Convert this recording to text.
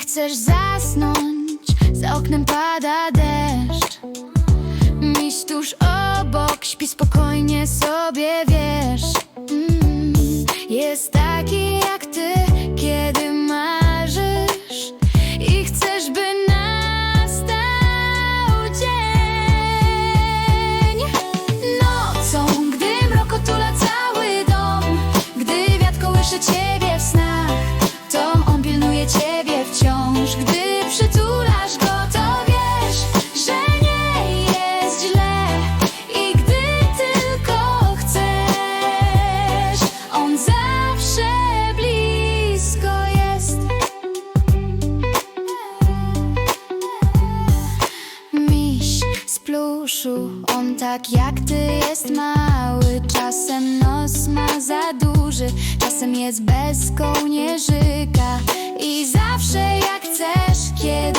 chcesz zasnąć, za oknem pada deszcz. Miś tuż obok, śpi spokojnie sobie, wiesz. Z pluszu, on tak jak ty jest mały. Czasem nos ma za duży, czasem jest bez kołnierzyka. I zawsze jak chcesz, kiedy